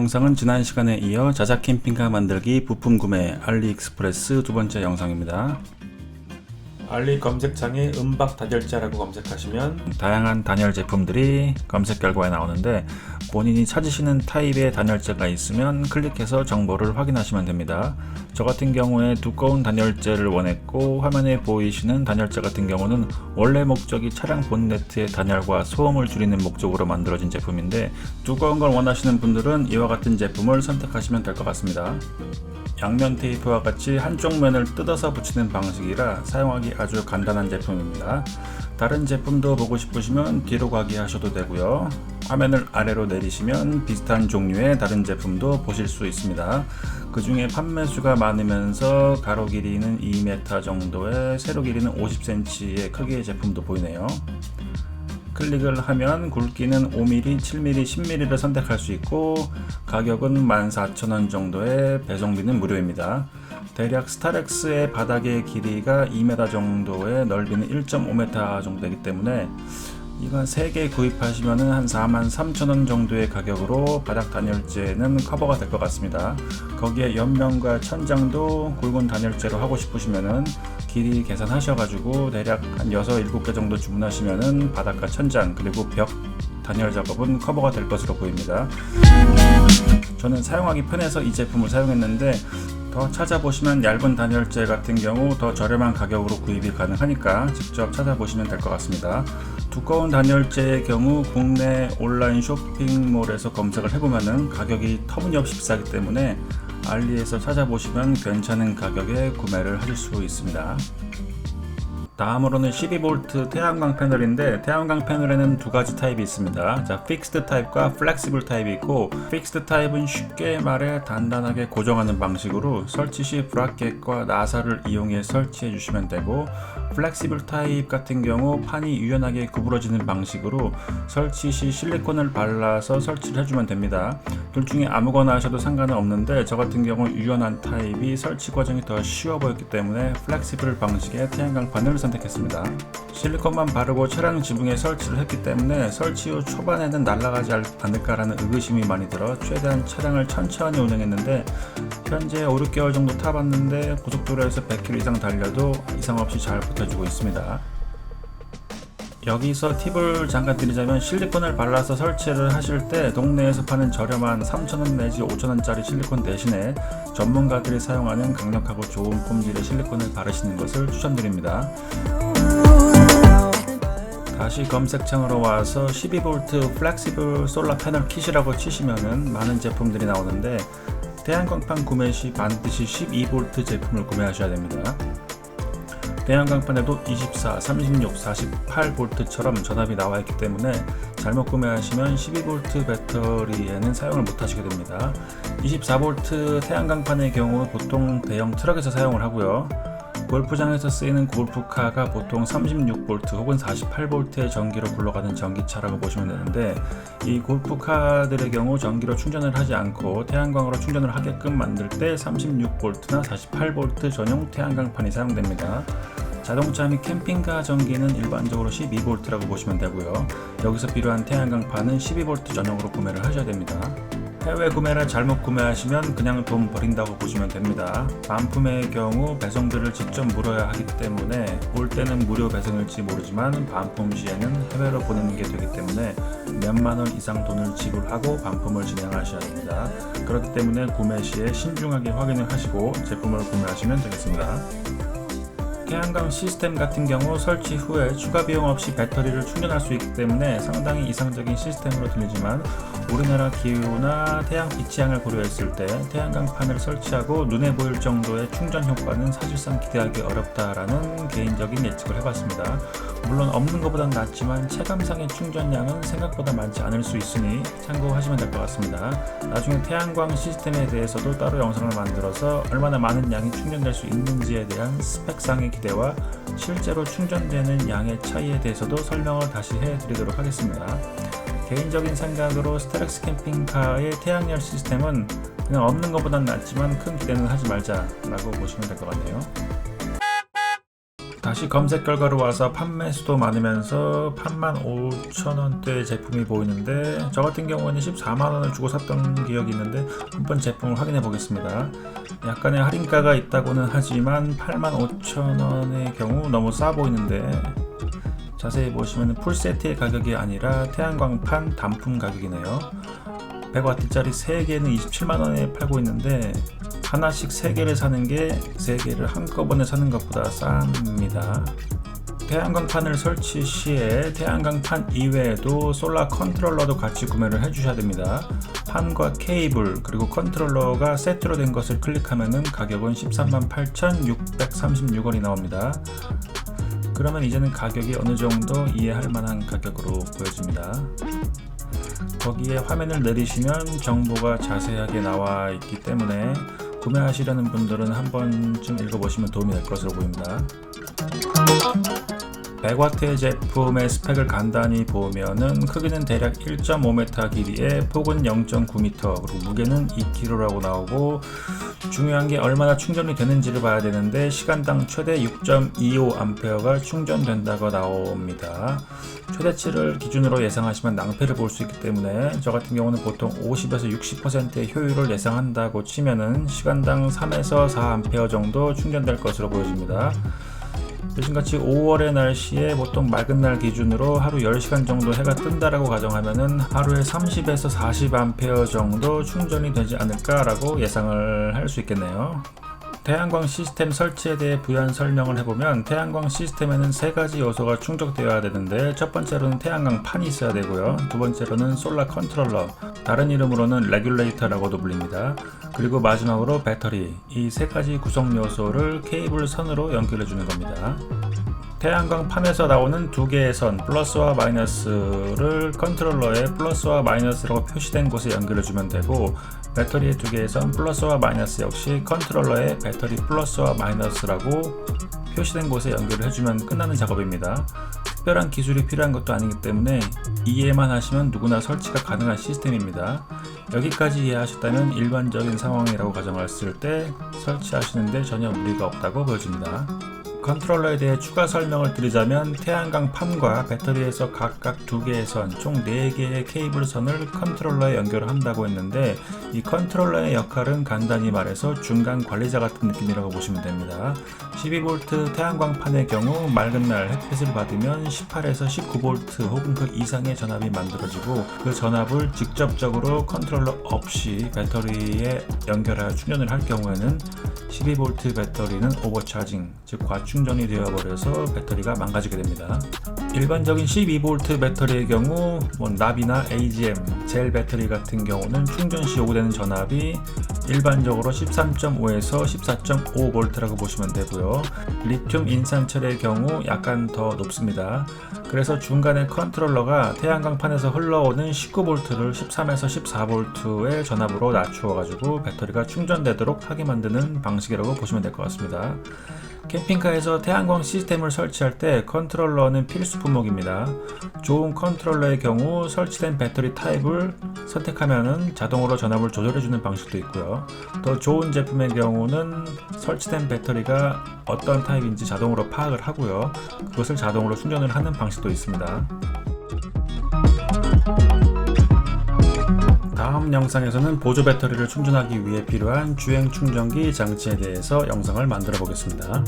영상은 지난 시간에 이어 자작 캠핑카 만들기 부품 구매 알리익스프레스 두 번째 영상입니다. 알리 검색창에 음박 단열재라고 검색하시면 다양한 단열 제품들이 검색 결과에 나오는데 본인이 찾으시는 타입의 단열재가 있으면 클릭해서 정보를 확인하시면 됩니다. 저 같은 경우에 두꺼운 단열재를 원했고 화면에 보이시는 단열재 같은 경우는 원래 목적이 차량 본네트의 단열과 소음을 줄이는 목적으로 만들어진 제품인데 두꺼운 걸 원하시는 분들은 이와 같은 제품을 선택하시면 될 것 같습니다. 양면 테이프와 같이 한쪽 면을 뜯어서 붙이는 방식이라 사용하기 아주 간단한 제품입니다. 다른 제품도 보고 싶으시면 뒤로 가기 하셔도 되고요. 화면을 아래로 내리시면 비슷한 종류의 다른 제품도 보실 수 있습니다. 그 중에 판매수가 많으면서 가로 길이는 2m 정도의 세로 길이는 50cm의 크기의 제품도 보이네요. 클릭을 하면 굵기는 5mm, 7mm, 10mm를 선택할 수 있고 가격은 14,000원 정도의 배송비는 무료입니다. 대략 스타렉스의 바닥의 길이가 2m 정도의 넓이는 1.5m 정도 되기 때문에 이건 3개 구입하시면 한 43,000원 정도의 가격으로 바닥 단열재는 커버가 될 것 같습니다. 거기에 옆면과 천장도 굵은 단열재로 하고 싶으시면은 길이 계산하셔가지고 대략 한 6, 7개 정도 주문하시면은 바닥과 천장 그리고 벽 단열 작업은 커버가 될 것으로 보입니다. 저는 사용하기 편해서 이 제품을 사용했는데 더 찾아보시면 얇은 단열재 같은 경우 더 저렴한 가격으로 구입이 가능하니까 직접 찾아보시면 될 것 같습니다. 두꺼운 단열재의 경우 국내 온라인 쇼핑몰에서 검색을 해보면 가격이 터무니없이 비싸기 때문에 알리에서 찾아보시면 괜찮은 가격에 구매를 하실 수 있습니다. 다음으로는 12V 태양광 패널인데 태양광 패널에는 두 가지 타입이 있습니다. 자, 픽스드 타입과 플렉시블 타입이 있고 픽스드 타입은 쉽게 말해 단단하게 고정하는 방식으로 설치 시 브라켓과 나사를 이용해 설치해 주시면 되고 플렉시블 타입 같은 경우 판이 유연하게 구부러지는 방식으로 설치 시 실리콘을 발라서 설치를 해주면 됩니다. 둘 중에 아무거나 하셔도 상관은 없는데 저 같은 경우 유연한 타입이 설치 과정이 더 쉬워 보였기 때문에 플렉시블 방식의 태양광판을 선택했습니다. 실리콘만 바르고 차량 지붕에 설치를 했기 때문에 설치 후 초반에는 날아가지 않을까라는 의구심이 많이 들어 최대한 차량을 천천히 운행했는데 현재 5, 6개월 정도 타봤는데 고속도로에서 100km 이상 달려도 이상 없이 잘 붙어주고 있습니다. 여기서 팁을 잠깐 드리자면 실리콘을 발라서 설치를 하실 때 동네에서 파는 저렴한 3,000원 내지 5,000원짜리 실리콘 대신에 전문가들이 사용하는 강력하고 좋은 품질의 실리콘을 바르시는 것을 추천드립니다. 다시 검색창으로 와서 12V 플렉시블 솔라 패널 킷이라고 치시면은 많은 제품들이 나오는데 태양광판 구매 시 반드시 12V 제품을 구매하셔야 됩니다. 대형광판에도 24, 36, 48V처럼 전압이 나와 있기 때문에 잘못 구매하시면 12V 배터리에는 사용을 못 하시게 됩니다. 24V 태양광판의 경우 보통 대형 트럭에서 사용을 하고요. 골프장에서 쓰이는 골프카가 보통 36V 혹은 48V의 전기로 굴러가는 전기차라고 보시면 되는데 이 골프카들의 경우 전기로 충전을 하지 않고 태양광으로 충전을 하게끔 만들 때 36V나 48V 전용 태양광판이 사용됩니다. 자동차 및 캠핑카 전기는 일반적으로 12V라고 보시면 되고요. 여기서 필요한 태양광판은 12V 전용으로 구매를 하셔야 됩니다. 해외 구매를 잘못 구매하시면 그냥 돈 버린다고 보시면 됩니다. 반품의 경우 배송비를 직접 물어야 하기 때문에 올 때는 무료 배송일지 모르지만 반품 시에는 해외로 보내는 게 되기 때문에 몇만 원 이상 돈을 지불하고 반품을 진행하셔야 됩니다. 그렇기 때문에 구매 시에 신중하게 확인을 하시고 제품을 구매하시면 되겠습니다. 태양광 시스템 같은 경우 설치 후에 추가 비용 없이 배터리를 충전할 수 있기 때문에 상당히 이상적인 시스템으로 들리지만 우리나라 기후나 태양 빛취향을 고려했을 때 태양광 판을 설치하고 눈에 보일 정도의 충전 효과는 사실상 기대하기 어렵다라는 개인적인 예측을 해봤습니다. 물론 없는 것보단 낫지만 체감상의 충전량은 생각보다 많지 않을 수 있으니 참고하시면 될 것 같습니다. 나중에 태양광 시스템에 대해서도 따로 영상을 만들어서 얼마나 많은 양이 충전될 수 있는지에 대한 스펙상의 기대와 실제로 충전되는 양의 차이에 대해서도 설명을 다시 해드리도록 하겠습니다. 개인적인 생각으로 스타렉스 캠핑카의 태양열 시스템은 그냥 없는 것보단 낫지만 큰 기대는 하지 말자라고 보시면 될 것 같네요. 다시 검색 결과로 와서 판매 수도 많으면서 85,000원대 제품이 보이는데 저 같은 경우는 14만원을 주고 샀던 기억이 있는데 한번 제품을 확인해 보겠습니다. 약간의 할인가가 있다고는 하지만 85,000원의 경우 너무 싸 보이는데 자세히 보시면 풀세트의 가격이 아니라 태양광판 단품 가격이네요. 100W짜리 3개는 27만원에 팔고 있는데 하나씩 3개를 사는 게 3개를 한꺼번에 사는 것보다 쌉니다. 태양광판을 설치 시에 태양광판 이외에도 솔라 컨트롤러도 같이 구매를 해주셔야 됩니다. 판과 케이블 그리고 컨트롤러가 세트로 된 것을 클릭하면 가격은 138,636원이 나옵니다. 그러면 이제는 가격이 어느 정도 이해할 만한 가격으로 보여집니다. 거기에 화면을 내리시면 정보가 자세하게 나와 있기 때문에 구매하시려는 분들은 한 번쯤 읽어보시면 도움이 될 것으로 보입니다. 100W의 제품의 스펙을 간단히 보면은 크기는 대략 1.5m 길이에 폭은 0.9m 그리고 무게는 2kg라고 나오고 중요한 게 얼마나 충전이 되는지를 봐야 되는데 시간당 최대 6.25A가 충전된다고 나옵니다. 최대치를 기준으로 예상하시면 낭패를 볼 수 있기 때문에 저 같은 경우는 보통 50에서 60%의 효율을 예상한다고 치면은 시간당 3에서 4A 정도 충전될 것으로 보여집니다. 요즘같이 5월의 날씨에 보통 맑은 날 기준으로 하루 10시간 정도 해가 뜬다라고 가정하면은 하루에 30에서 40A 정도 충전이 되지 않을까라고 예상을 할 수 있겠네요. 태양광 시스템 설치에 대해 부연 설명을 해보면 태양광 시스템에는 세 가지 요소가 충족되어야 되는데 첫 번째로는 태양광 판이 있어야 되고요. 두 번째로는 솔라 컨트롤러, 다른 이름으로는 레귤레이터라고도 불립니다. 그리고 마지막으로 배터리, 이 세 가지 구성 요소를 케이블 선으로 연결해 주는 겁니다. 태양광 판에서 나오는 두 개의 선 플러스와 마이너스를 컨트롤러에 플러스와 마이너스라고 표시된 곳에 연결해 주면 되고 배터리의 두 개의 선 플러스와 마이너스 역시 컨트롤러에 배터리 플러스와 마이너스라고 표시된 곳에 연결을 해주면 끝나는 작업입니다. 특별한 기술이 필요한 것도 아니기 때문에 이해만 하시면 누구나 설치가 가능한 시스템입니다. 여기까지 이해하셨다면 일반적인 상황이라고 가정했을 때 설치하시는데 전혀 무리가 없다고 보여집니다. 컨트롤러에 대해 추가 설명을 드리자면 태양광 판과 배터리에서 각각 두 개의 선, 총 4개의 케이블 선을 컨트롤러에 연결한다고 했는데 이 컨트롤러의 역할은 간단히 말해서 중간 관리자 같은 느낌이라고 보시면 됩니다. 12V 태양광 판의 경우 맑은 날 햇빛을 받으면 18에서 19V 혹은 그 이상의 전압이 만들어지고 그 전압을 직접적으로 컨트롤러 없이 배터리에 연결하여 충전을 할 경우에는 12V 배터리는 오버차징, 즉 과 충전이 되어버려서 배터리가 망가지게 됩니다. 일반적인 12V 배터리의 경우 뭐 납이나 AGM, 젤 배터리 같은 경우는 충전 시 요구되는 전압이 일반적으로 13.5에서 14.5V라고 보시면 되고요. 리튬 인산철의 경우 약간 더 높습니다. 그래서 중간에 컨트롤러가 태양광판에서 흘러오는 19V를 13에서 14V의 전압으로 낮추어 가지고 배터리가 충전되도록 하게 만드는 방식이라고 보시면 될 것 같습니다. 캠핑카에서 태양광 시스템을 설치할 때 컨트롤러는 필수 품목입니다. 좋은 컨트롤러의 경우 설치된 배터리 타입을 선택하면 자동으로 전압을 조절해주는 방식도 있고요. 더 좋은 제품의 경우는 설치된 배터리가 어떤 타입인지 자동으로 파악을 하고요. 그것을 자동으로 충전을 하는 방식도 있습니다. 다음 영상에서는 보조 배터리를 충전하기 위해 필요한 주행 충전기 장치에 대해서 영상을 만들어 보겠습니다.